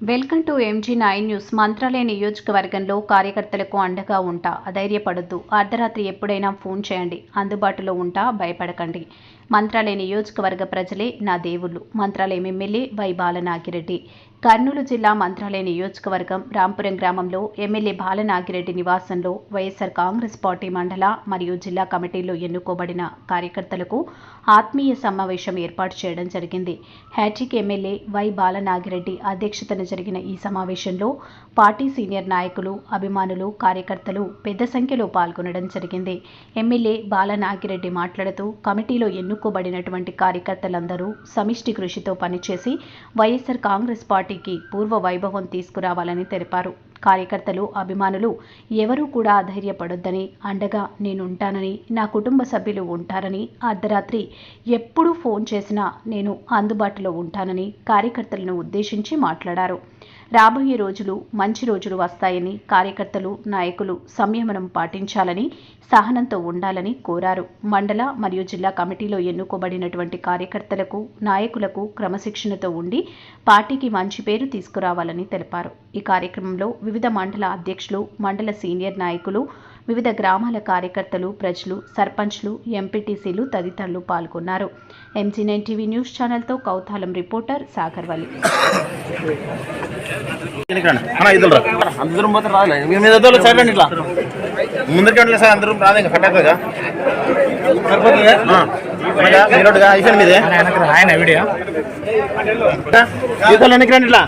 Welcome to MG nine news. Mantralaya నియోజకవర్గంలో కార్యకర్తలకు అండగా ఉంటా ధైర్యపడద్దు అర్ధరాత్రి ఎప్పుడైనా ఫోన్ చేయండి. అందుబాటులో ఉంటా భయపడకండి. మంత్రాలయ నియోజకవర్గ ప్రజలే నా దేవుళ్ళు. Mantralayam MLA Y Balanagi Reddy. Kurnool జిల్లా మంత్రాలయ నియోజకవర్గం రాంపురం గ్రామంలో ఎమ్మెల్యే బాలనాగిరెడ్డి నివాసంలో వైఎస్ఆర్ కాంగ్రెస్ పార్టీ మండల మరియు జిల్లా కమిటీలో ఎన్నుకోబడిన కార్యకర్తలకు ఆత్మీయ సమావేశం ఏర్పాటు చేయడం జరిగింది. హ్యాట్రిక్ ఎమ్మెల్యే వై బాలనాగిరెడ్డి అధ్యక్షతన జరిగిన ఈ సమావేశంలో పార్టీ సీనియర్ నాయకులు అభిమానులు కార్యకర్తలు పెద్ద సంఖ్యలో పాల్గొనడం జరిగింది. ఎమ్మెల్యే బాలనాగిరెడ్డి మాట్లాడుతూ కమిటీలో ఎన్నుకోబడినటువంటి కార్యకర్తలందరూ సమిష్టి కృషితో పనిచేసి వైఎస్ఆర్ కాంగ్రెస్ పార్టీ పార్టీకి పూర్వ వైభవం తీసుకురావాలని తెలిపారు కార్యకర్తలు అభిమానులు ఎవరూ కూడా అధైర్యపడొద్దని అండగా నేనుంటానని నా కుటుంబ సభ్యులు ఉంటారని అర్ధరాత్రి ఎప్పుడూ ఫోన్ చేసినా నేను అందుబాటులో ఉంటానని కార్యకర్తలను ఉద్దేశించి మాట్లాడారు. రాబోయే రోజులు మంచి రోజులు వస్తాయని కార్యకర్తలు నాయకులు సంయమనం పాటించాలని సహనంతో ఉండాలని కోరారు. మండల మరియు జిల్లా కమిటీలో ఎన్నుకోబడినటువంటి కార్యకర్తలకు నాయకులకు క్రమశిక్షణతో ఉండి పార్టీకి మంచి పేరు తీసుకురావాలని తెలిపారు. ఈ కార్యక్రమంలో వివిధ మండల అధ్యక్షులు మండల సీనియర్ నాయకులు వివిధ గ్రామాల కార్యకర్తలు ప్రజలు సర్పంచ్లు ఎంపీటీసీలు తదితరులు పాల్గొన్నారు. ఎంజీ నైన్ టీవీ న్యూస్ ఛానల్తో కౌతాలం రిపోర్టర్ సాగర్ వలి అన్న ఇద్దరు రా. అంత దూరం పోతే రాలే. మీ మీద ఇద్దరు సైడ్ రండి ఇట్లా. ముందరికి రండి సార్ అందరూ రాదు ఇంకా కట్టేస్తుందిగా సరిపోతుందిగా? మీరోడుగా అయిపోయింది మీదే. ఆయన వీడియో. ఈతలు ఎన్నికి రండి ఇట్లా.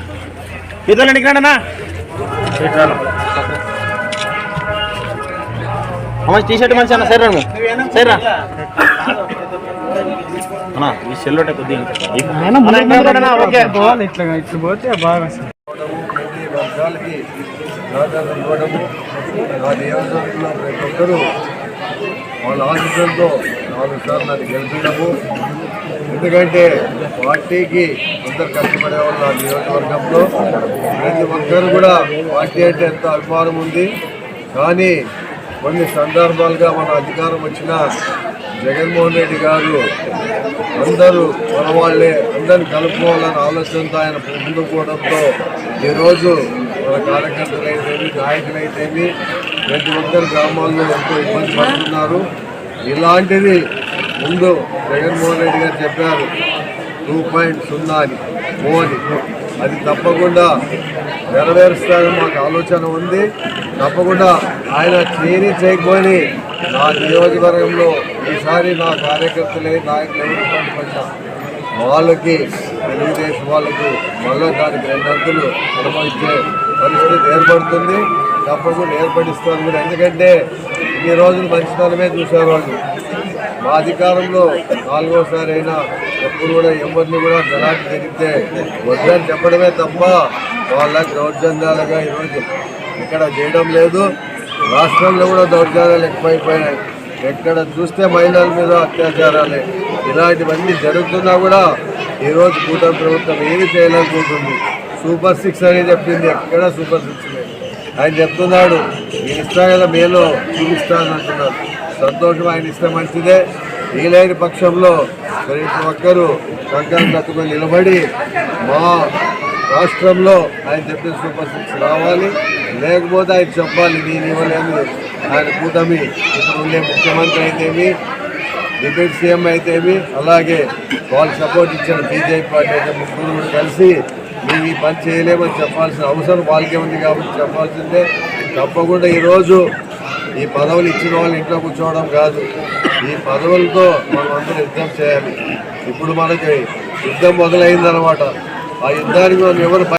ఈతలు ఎన్నికి రండి అన్న. మంచి టీ షర్ట్ మంచి అన్న సరే రండి సరే అన్న ఈ సెల్లోటే కొద్దిగా ఓకే ఇట్లా ఇట్లా పోతే బాగా వస్తుంది. ఈ వర్గాలకి ప్రాధాన్యత ఇవ్వడము నా నియోజకవర్గంలో ప్రతి ఒక్కరూ వాళ్ళ ఆశీస్సులతో నాలుగు సార్లు నన్ను గెలిపించడము ఎందుకంటే పార్టీకి అందరు కష్టపడే వాళ్ళు ఆ నియోజకవర్గంలో. ప్రతి ఒక్కరు కూడా పార్టీ అంటే ఎంతో అభిమానం ఉంది. కానీ కొన్ని సందర్భాలుగా మన అధికారం వచ్చిన జగన్మోహన్ రెడ్డి గారు అందరూ మన వాళ్ళే అందరిని కలుపుకోవాలనే ఆలోచనతో ఆయన ముందుకు పోవడంతో ఈరోజు మన కార్యకర్తలైతేమి నాయకులైతేమి ప్రతి ఒక్కరు గ్రామాల్లో ఎంతో ఇబ్బంది పడుతున్నారు. ఇలాంటిది ముందు జగన్మోహన్ రెడ్డి గారు చెప్పారు టూ పాయింట్ సున్నా అని మోని అది తప్పకుండా నెరవేరుస్తారని మాకు ఆలోచన ఉంది. తప్పకుండా ఆయన చేయని చేయకపోయి నా నియోజకవర్గంలో ఈసారి నా కార్యకర్తలే నాయకులు ఎవరు పడ్డా వాళ్ళకి తెలుగుదేశం వాళ్ళకు మళ్ళీ దానికి రెండు అంతులు అనుభవించే పరిస్థితి ఏర్పడుతుంది. తప్పకుండా ఏర్పడిస్తారు ఎందుకంటే ఈ రోజులు మంచితనమే చూశారు వాళ్ళు. మా అధికారంలో నాలుగోసారి అయినా ఎప్పుడు కూడా ఎవరిని కూడా గలాటి జరిగితే వద్దని చెప్పడమే తప్ప వాళ్ళకి దౌర్జన్యాలుగా ఈరోజు ఇక్కడ చేయడం లేదు. రాష్ట్రంలో కూడా దౌర్జన్యాలు ఎక్కువైపోయినాయి. ఎక్కడ చూస్తే మహిళల మీద అత్యాచారాలే. ఇలాంటివన్నీ జరుగుతున్నా కూడా ఈరోజు కూటమి ప్రభుత్వం ఏమి చేయలేకపోతుంది. సూపర్ సిక్స్ అని చెప్పింది. ఎక్కడ సూపర్ సిక్స్ లేదు. ఆయన చెప్తున్నాడు నేను ఇస్తా కదా మేలో చూపిస్తానంటున్నారు సంతోషం ఆయన ఇస్తే మంచిదే. వీలైన పక్షంలో ప్రతి ఒక్కరూ కంకణం కట్టుకొని నిలబడి మా రాష్ట్రంలో ఆయన చెప్పిన సూపర్ సిక్స్ రావాలి. లేకపోతే ఆయన చెప్పాలి నేను ఇవ్వలేము ఆయన కూటమి ఇప్పుడు ఉండే ముఖ్యమంత్రి అయితేమి డిప్యూటీ సీఎం అయితేమి అలాగే వాళ్ళు సపోర్ట్ ఇచ్చిన బీజేపీ పార్టీ అయితే ముగ్గురు కలిసి మేము ఈ పని చేయలేమని చెప్పాల్సిన అవసరం వాళ్ళకే ఉంది కాబట్టి చెప్పాల్సిందే. తప్పకుండా ఈరోజు ఈ పదవులు ఇచ్చిన వాళ్ళు ఇంట్లో కూర్చోవడం కాదు. ఈ పదవులతో మనం అందరూ యుద్ధం చేయాలి. ఇప్పుడు మనకి యుద్ధం మొదలైందనమాట ఆ యుద్ధానికి మనం ఎవరు